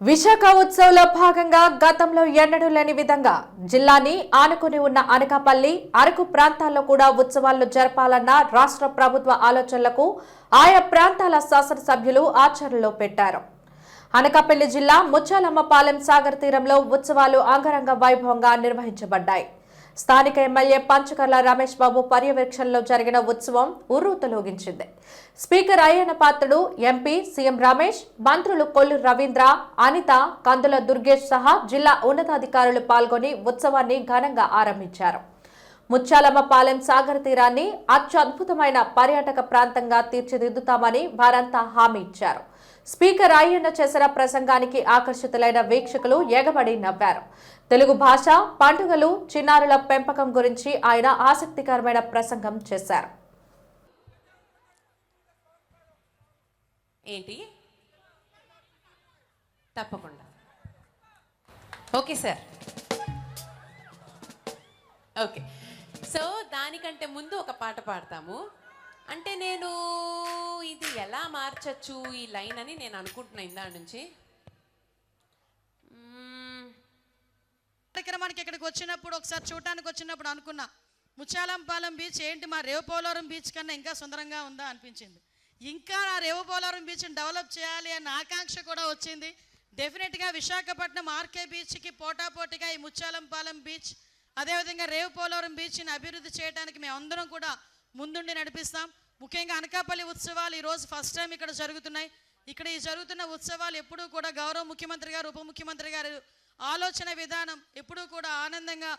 విశాఖ ఉత్సవంలో భాగంగా గతంలో ఎన్నడూ లేని విధంగా జిల్లాని ఆనుకుని ఉన్న అనకాపల్లి అరకు ప్రాంతాల్లో కూడా ఉత్సవాలను జరపాలన్న రాష్ట్ర ప్రభుత్వ ఆలోచనలకు ఆయా ప్రాంతాల శాసనసభ్యులు ఆచరణలో పెట్టారు. అనకాపల్లి జిల్లా ముచ్చాలమ్మపాలెం సాగర్ తీరంలో ఉత్సవాలు అంగరంగ వైభవంగా నిర్వహించబడ్డాయి. స్థానిక ఎమ్మెల్యే పంచకర్ల రమేష్ బాబు పర్యవేక్షణలో జరిగిన ఉత్సవం ఉర్రూతలోగించింది. Speaker Ayyanna Patrudu MP CM Ramesh మంత్రులు కొల్లు రవీంద్ర అనిత కందుల దుర్గేష్ సహా జిల్లా ఉన్నతాధికారులు పాల్గొని ఉత్సవాన్ని ఘనంగా ఆరంభించారు. ముత్యాలమ్మపాలెం సాగర్ తీరాన్ని అత్యద్భుతమైన పర్యాటక ప్రాంతంగా తీర్చిదిద్దుతామని వారంతా హామీ ఇచ్చారు. స్పీకర్ అయ్యన్న చేసిన ప్రసంగానికి ఆకర్షితులైన వీక్షకులు ఎగబడి నవ్వారు. తెలుగు భాష పండుగలు చిన్నారుల పెంపకం గురించి ఆయన ఆసక్తికరమైన ప్రసంగం చేశారు. ఏంటి? తప్పకుండా. Okay sir. ఓకే. సో దానికంటే ముందు ఒక పాట పాడతాము. అంటే నేను ఇది ఎలా మార్చచ్చు ఈ లైన్ అని నేను అనుకుంటున్నా ఇందా నుంచి. కార్యక్రమానికి ఇక్కడికి వచ్చినప్పుడు ఒకసారి చూడటానికి వచ్చినప్పుడు అనుకున్నా ముచ్చాలంపాలెం బీచ్ ఏంటి? మా రేవుపోలవరం బీచ్ కన్నా ఇంకా సుందరంగా ఉందా అనిపించింది. ఇంకా ఆ రేవుపోలవరం బీచ్ని డెవలప్ చేయాలి అన్న ఆకాంక్ష కూడా వచ్చింది. డెఫినెట్గా విశాఖపట్నం ఆర్కే బీచ్కి పోటాపోటీగా ఈ ముచ్చాలంపాలెం బీచ్ అదేవిధంగా రేవుపోలవరం బీచ్ని అభివృద్ధి చేయడానికి మేమందరం కూడా ముందుండి నడిపిస్తాం. ముఖ్యంగా అనకాపల్లి ఉత్సవాలు ఈరోజు ఫస్ట్ టైం ఇక్కడ జరుగుతున్నాయి. ఇక్కడ ఈ జరుగుతున్న ఉత్సవాలు ఎప్పుడూ కూడా గౌరవ ముఖ్యమంత్రి గారు ఉప ముఖ్యమంత్రి గారు ఆలోచన విధానం ఎప్పుడూ కూడా ఆనందంగా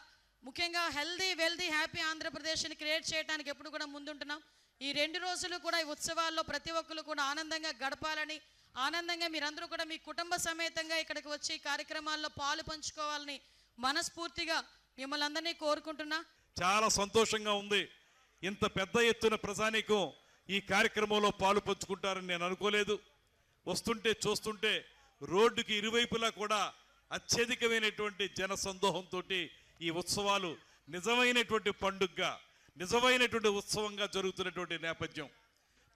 ముఖ్యంగా హెల్దీ వెల్దీ హ్యాపీ ఆంధ్రప్రదేశ్ని క్రియేట్ చేయడానికి ఎప్పుడు కూడా ముందుంటున్నాం. ఈ రెండు రోజులు కూడా ఈ ఉత్సవాల్లో ప్రతి ఒక్కరు కూడా ఆనందంగా గడపాలని ఆనందంగా మీరందరూ కూడా మీ కుటుంబ సమేతంగా ఇక్కడికి వచ్చి కార్యక్రమాల్లో పాలు పంచుకోవాలని మనస్ఫూర్తిగా మిమ్మల్ని అందరినీ కోరుకుంటున్నా. చాలా సంతోషంగా ఉంది. ఇంత పెద్ద ఎత్తున ప్రజానీకం ఈ కార్యక్రమంలో పాలు పంచుకుంటారని నేను అనుకోలేదు. వస్తుంటే చూస్తుంటే రోడ్డుకి ఇరువైపులా కూడా అత్యధికమైనటువంటి జన సందోహంతో ఈ ఉత్సవాలు నిజమైనటువంటి పండుగగా నిజమైనటువంటి ఉత్సవంగా జరుగుతున్నటువంటి నేపథ్యం.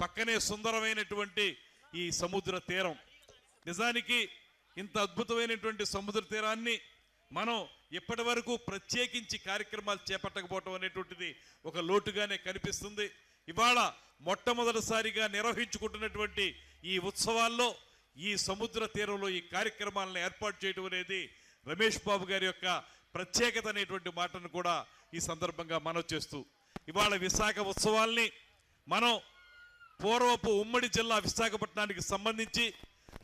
పక్కనే సుందరమైనటువంటి ఈ సముద్ర తీరం. నిజానికి ఇంత అద్భుతమైనటువంటి సముద్ర తీరాన్ని మనం ఇప్పటి వరకు ప్రత్యేకించి కార్యక్రమాలు చేపట్టకపోవటం అనేటువంటిది ఒక లోటుగానే కనిపిస్తుంది. ఇవాళ మొట్టమొదటిసారిగా నిర్వహించుకుంటున్నటువంటి ఈ ఉత్సవాల్లో ఈ సముద్ర తీరంలో ఈ కార్యక్రమాలను ఏర్పాటు చేయడం అనేది రమేష్ బాబు గారి యొక్క ప్రత్యేకత అనేటువంటి మాటను కూడా ఈ సందర్భంగా మనవి చేస్తూ ఇవాళ విశాఖ ఉత్సవాల్ని మనం పూర్వపు ఉమ్మడి జిల్లా విశాఖపట్నానికి సంబంధించి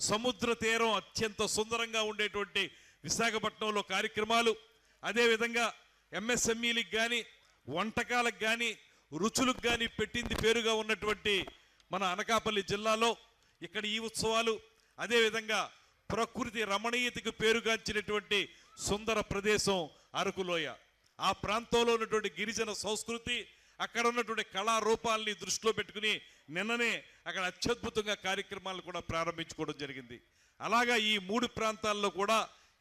సముద్ర తీరం అత్యంత సుందరంగా ఉండేటువంటి విశాఖపట్నంలో కార్యక్రమాలు అదేవిధంగా ఎంఎస్ఎంఈలకు కానీ వంటకాలకు కానీ రుచులకు కానీ పెట్టింది పేరుగా ఉన్నటువంటి మన అనకాపల్లి జిల్లాలో ఇక్కడ ఈ ఉత్సవాలు అదేవిధంగా ప్రకృతి రమణీయతకు పేరుగాంచినటువంటి సుందర ప్రదేశం అరకులోయ. ఆ ప్రాంతంలో ఉన్నటువంటి గిరిజన సంస్కృతి అక్కడ ఉన్నటువంటి కళారూపాలని దృష్టిలో పెట్టుకుని నిన్ననే అక్కడ అత్యద్భుతంగా కార్యక్రమాలు కూడా ప్రారంభించుకోవడం జరిగింది. అలాగా ఈ మూడు ప్రాంతాల్లో కూడా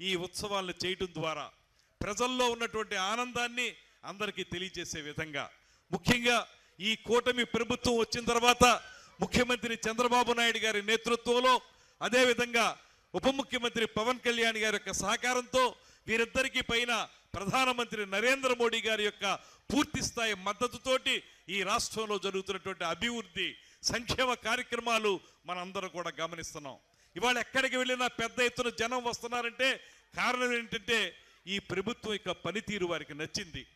ఈ ఉత్సవాలను చేయటం ద్వారా ప్రజల్లో ఉన్నటువంటి ఆనందాన్ని అందరికీ తెలియజేసే విధంగా. ముఖ్యంగా ఈ కూటమి ప్రభుత్వం వచ్చిన తర్వాత ముఖ్యమంత్రి చంద్రబాబు నాయుడు గారి నేతృత్వంలో అదేవిధంగా ఉప ముఖ్యమంత్రి పవన్ కళ్యాణ్ గారి యొక్క సహకారంతో వీరిద్దరికీ పైన ప్రధానమంత్రి నరేంద్ర మోడీ గారి యొక్క పూర్తి స్థాయి మద్దతుతోటి ఈ రాష్ట్రంలో జరుగుతున్నటువంటి అభివృద్ధి సంక్షేమ కార్యక్రమాలు మనందరం కూడా గమనిస్తున్నాం. ఇవాళ ఎక్కడికి వెళ్ళినా పెద్ద ఎత్తున జనం వస్తున్నారంటే కారణం ఏంటంటే ఈ ప్రభుత్వం యొక్క పనితీరు వారికి నచ్చింది.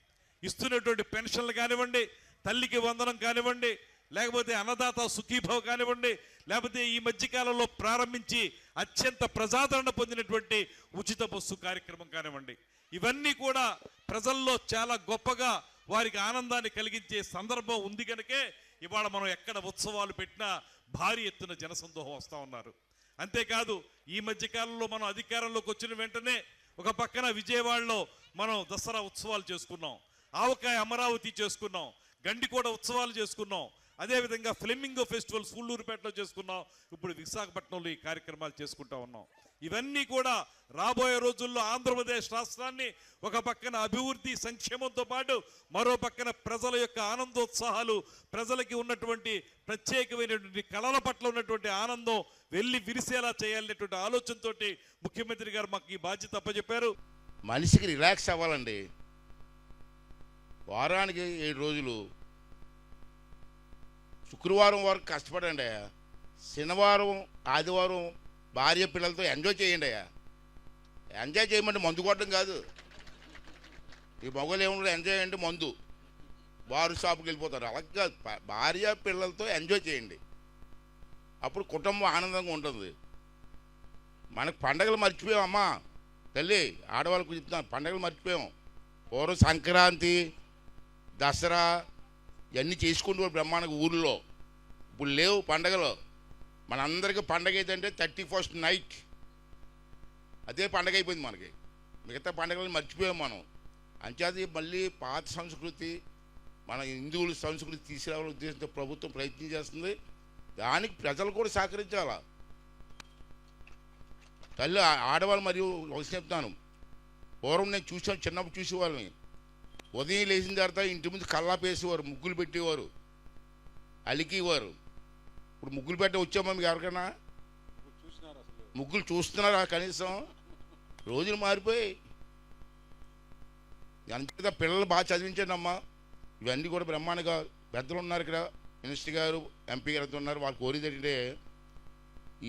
ఇస్తున్నటువంటి పెన్షన్లు కానివ్వండి తల్లికి వందనం కానివ్వండి లేకపోతే అన్నదాత సుఖీభావ్ కానివ్వండి లేకపోతే ఈ మధ్యకాలంలో ప్రారంభించి అత్యంత ప్రజాదరణ పొందినటువంటి ఉచిత బస్సు కార్యక్రమం కానివ్వండి. ఇవన్నీ కూడా ప్రజల్లో చాలా గొప్పగా వారికి ఆనందాన్ని కలిగించే సందర్భం ఉంది కనుకే ఇవాళ మనం ఎక్కడ ఉత్సవాలు పెట్టినా భారీ ఎత్తున జనసందోహం వస్తూ ఉన్నారు. అంతేకాదు ఈ మధ్య కాలంలో మనం అధికారంలోకి వచ్చిన వెంటనే ఒక పక్కన విజయవాడలో మనం దసరా ఉత్సవాలు చేసుకున్నాం ఆవకాయ అమరావతి చేసుకున్నాం గండికోట ఉత్సవాలు చేసుకున్నాం అదేవిధంగా ఫ్లెమింగో ఫెస్టివల్ సూళ్ళూరుపేటలో చేసుకున్నాం ఇప్పుడు విశాఖపట్నంలో ఈ కార్యక్రమాలు చేసుకుంటా ఉన్నాం. ఇవన్నీ కూడా రాబోయే రోజుల్లో ఆంధ్రప్రదేశ్ రాష్ట్రాన్ని ఒక పక్కన అభివృద్ధి సంక్షేమంతో పాటు మరో పక్కన ప్రజల యొక్క ఆనందోత్సాహాలు ప్రజలకి ఉన్నటువంటి ప్రత్యేకమైనటువంటి కళల పట్ల ఉన్నటువంటి ఆనందం వెళ్ళి విరిసేలా చేయాలనేటువంటి ఆలోచనతోటి ముఖ్యమంత్రి గారు మాకు ఈ బాధ్యత అప్పచెప్పారు. మనిషికి రిలాక్స్ అవ్వాలండి. వారానికి ఏడు రోజులు. శుక్రవారం వరకు కష్టపడండి శనివారం ఆదివారం భార్య పిల్లలతో ఎంజాయ్ చేయండి అయ్యా. ఎంజాయ్ చేయమంటే మందు కొట్టడం కాదు. ఈ మొగలు ఏమన్నా ఎంజాయ్ అంటే మందు. బారు షాప్కి వెళ్ళిపోతారు. అలా కాదు భార్య పిల్లలతో ఎంజాయ్ చేయండి. అప్పుడు కుటుంబం ఆనందంగా ఉంటుంది. మనకు పండగలు మర్చిపోయాం అమ్మా. తల్లి ఆడవాళ్ళకు చెప్తాను పండగలు మర్చిపోయాం. పూర్వం సంక్రాంతి దసరా ఇవన్నీ చేసుకుంటూ బ్రహ్మాండంగా ఊర్లో. ఇప్పుడు లేవు పండగలు. మనందరికీ పండగ ఏదంటే థర్టీ ఫస్ట్ నైట్. అదే పండగ అయిపోయింది మనకి. మిగతా పండగలు మర్చిపోయాం మనం. అంచేది మళ్ళీ పాత సంస్కృతి మన హిందువుల సంస్కృతి తీసుకురావాలని ఉద్దేశంతో ప్రభుత్వం ప్రయత్నం చేస్తుంది. దానికి ప్రజలు కూడా సహకరించాలా? తల్లి ఆడవాళ్ళు మరియు ఒక చెప్తాను. పూర్వం నేను చూసాను చిన్నప్పుడు చూసేవాళ్ళని. ఉదయం లేచిన తర్వాత ఇంటి ముందు కల్లాపేసేవారు ముగ్గులు పెట్టేవారు అలికేవారు. ఇప్పుడు ముగ్గులు పెట్ట వచ్చామా మీకు ఎవరికైనా? ముగ్గులు చూస్తున్నారా కనీసం? రోజులు మారిపోయి ఎంత పిల్లలు బాగా చదివించండి అమ్మా. ఇవన్నీ కూడా బ్రహ్మాండంగా పెద్దలు ఉన్నారు ఇక్కడ. మినిస్టర్ గారు ఎంపీ గారు ఉన్నారు. వాళ్ళు కోరేది ఏంటంటే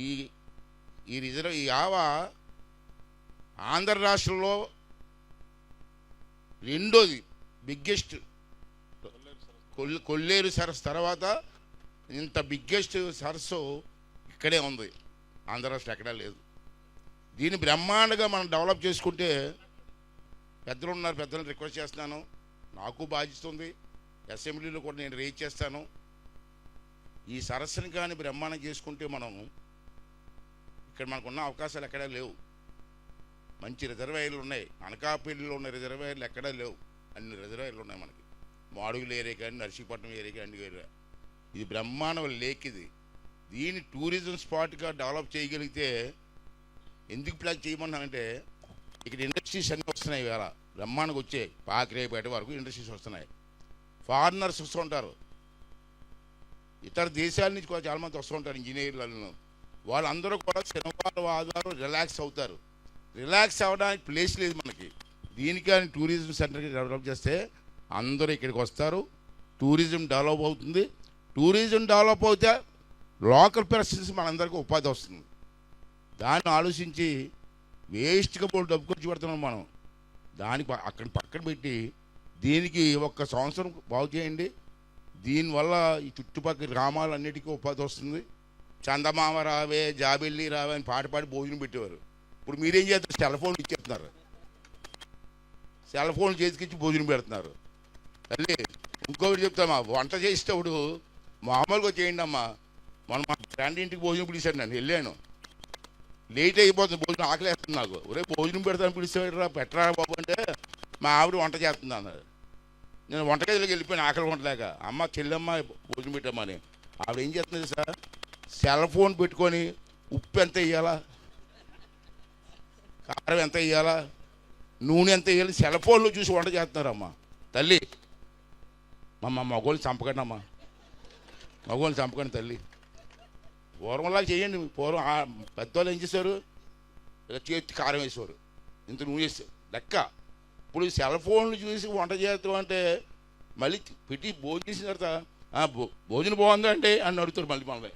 ఈ ఈ రిజర్వ్ ఈ ఆవ ఆంధ్ర రాష్ట్రంలో రెండోది బిగ్గెస్ట్ కొల్లేరు సరస్సు తర్వాత ఇంత బిగ్గెస్ట్ సరస్సు ఇక్కడే ఉంది. ఆంధ్ర రాష్ట్రం ఎక్కడా లేదు. దీన్ని బ్రహ్మాండంగా మనం డెవలప్ చేసుకుంటే పెద్దలు ఉన్నారు పెద్దలను రిక్వెస్ట్ చేస్తున్నాను. నాకు బాధిస్తుంది అసెంబ్లీలో కూడా నేను రేజ్ చేస్తాను. ఈ సరస్సుని కానీ బ్రహ్మాండం చేసుకుంటే మనం ఇక్కడ మనకున్న అవకాశాలు ఎక్కడా లేవు. మంచి రిజర్వాయర్లు ఉన్నాయి. అనకాపల్లిలో ఉన్న రిజర్వాయర్లు ఎక్కడా లేవు. అన్ని రిజర్వాయర్లు ఉన్నాయి మనకి. మాడుగుల ఏరియా కానీ నర్సీపట్నం ఏరియా కానీ అన్ని ఏరియా. ఇది బ్రహ్మాండం లేక్ ఇది. దీన్ని టూరిజం స్పాట్గా డెవలప్ చేయగలిగితే ఎందుకు ప్లాన్ చేయమన్నానంటే ఇక్కడ ఇండస్ట్రీస్ అన్నీ వస్తున్నాయి ఇవాళ. బ్రహ్మాండంగా వచ్చే పాకిరేపేట వరకు ఇండస్ట్రీస్ వస్తున్నాయి. ఫారినర్స్ వస్తుంటారు ఇతర దేశాల నుంచి కూడా చాలామంది వస్తుంటారు ఇంజనీర్లను వాళ్ళందరూ కూడా శనివారం ఆదివారం రిలాక్స్ అవుతారు. రిలాక్స్ అవ్వడానికి ప్లేస్ లేదు మనకి. దీనికని టూరిజం సెంటర్కి డెవలప్ చేస్తే అందరూ ఇక్కడికి వస్తారు. టూరిజం డెవలప్ అవుతుంది. టూరిజం డెవలప్ అవుతే లోకల్ పర్సన్స్ మనందరికీ ఉపాధి వస్తుంది. దాన్ని ఆలోచించి వేస్ట్గా పోటీ డబ్బు ఖర్చు పెడుతున్నాం మనం. దానికి అక్కడ పక్కన పెట్టి దీనికి ఒక్క సంవత్సరం బాగు చేయండి. దీనివల్ల ఈ చుట్టుపక్కల గ్రామాలన్నిటికీ ఉపాధి వస్తుంది. చందమామ రావే జాబిల్లి రావే అని పాట పాడి భోజనం పెట్టేవారు. ఇప్పుడు మీరేం చేస్తారు? సెల్ ఫోన్లు ఇచ్చేస్తున్నారు. సెల్ ఫోన్లు చేతికిచ్చి భోజనం పెడుతున్నారు. తల్లి ఇంకొకటి చెప్తామా? వంట చేసేటప్పుడు మామూలుగా చేయండి అమ్మా. మొన్న మా ఫ్రెండ్ ఇంటికి భోజనం పిలిచాడు నేను వెళ్ళాను. లేట్ అయిపోతుంది భోజనం ఆకలేస్తుంది నాకు. ఒరే భోజనం పెడతాను పిలిచేవాడు పెట్టరా బాబు అంటే మా ఆవిడ వంట చేస్తుంది అన్నారు. నేను వంటగదిలోకి వెళ్ళిపోయాను ఆకలి వంటలేక అమ్మ చెల్లెమ్మ భోజనం పెట్టమ్మని ఆవిడ ఏం చేస్తుంది సార్ సెల్ ఫోన్ పెట్టుకొని ఉప్పు ఎంత వేయాలా కారం ఎంత వేయాలా నూనె ఎంత వేయాలి సెల్ ఫోన్లో చూసి వంట చేస్తున్నారమ్మా. తల్లి మా మగోళ్ళు చంపకండి అమ్మా మగవాళ్ళు చంపకండి తల్లి. పూర్వంలా చేయండి. పూర్వం పెద్దవాళ్ళు ఏం చేశారు? ఇలా చేతి కారం వేసేవారు. ఇంత నువ్వు వేసారు లెక్క. ఇప్పుడు సెల్ ఫోన్లు చూసి వంట చేస్తాం అంటే మళ్ళీ పెట్టి భోజనం చేసిన తర్వాత భో- భోజనం బాగుందా అంటే? అని అడుగుతారు మళ్ళీ మనల్ని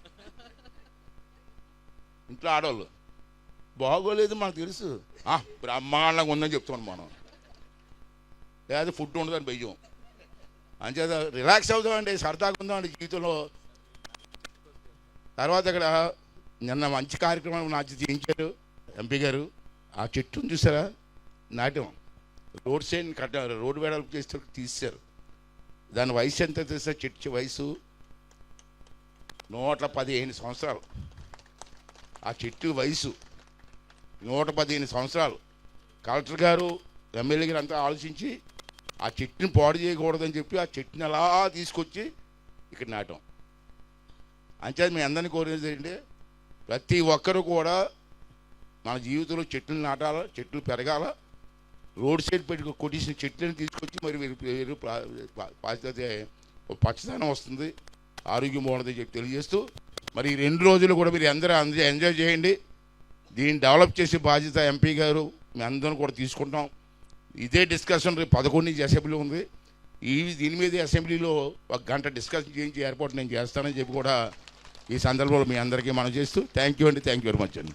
ఇంట్లో ఆడవాళ్ళు బాగోలేదు మనకు తెలుసు. "ఆ, బ్రహ్మాండంగా ఉందని చెప్తున్నాం మనం. లేదా ఫుడ్ ఉండదని భయం. అంచేత రిలాక్స్ అవుతామండి సరదాగా ఉందామండి జీవితంలో తర్వాత అక్కడ నిన్న మంచి కార్యక్రమం నాకు చేయించారు. ఎంపీ గారు ఆ చెట్టును చూసారా? నాట్యం. రోడ్ సైడ్ కట్ట రోడ్డు వెడల్పు చేస్తే తీశారు దాని వయసు ఎంత తెలుసా? చెట్టు వయసు నూట పదిహేను సంవత్సరాలు. ఆ చెట్టు వయసు నూట పదిహేను సంవత్సరాలు. కలెక్టర్ గారు ఎమ్మెల్యే గారు అంతా ఆలోచించి ఆ చెట్టుని పాడు చేయకూడదని చెప్పి ఆ చెట్టుని అలా తీసుకొచ్చి ఇక్కడ నాటాం. అంచేది మీ అందరినీ కోరేది ఏంటంటే ప్రతి ఒక్కరు కూడా మన జీవితంలో చెట్లు నాటాల చెట్లు పెరగాల రోడ్ సైడ్ పెట్టి కొట్టేసిన చెట్లను తీసుకొచ్చి మరి మీరు మీరు పచ్చదనం వస్తుంది. ఆరోగ్యం బాగుంటుంది చెప్పి తెలియజేస్తూ మరి రెండు రోజులు కూడా మీరు అందరూ అందరూ ఎంజాయ్ చేయండి. దీన్ని డెవలప్ చేసే బాధ్యత ఎంపీ గారు మీ అందరం కూడా తీసుకుంటాం. ఇదే డిస్కషన్ రేపు పదకొండు నుంచి అసెంబ్లీ ఉంది. ఈ దీని మీద అసెంబ్లీలో ఒక గంట డిస్కషన్ చేయించి ఏర్పాటు నేను చేస్తానని చెప్పి కూడా ఈ సందర్భంలో మీ అందరికీ మనం చేస్తూ థ్యాంక్ యూ అండి. థ్యాంక్ యూ వెరీ మచ్ అండి.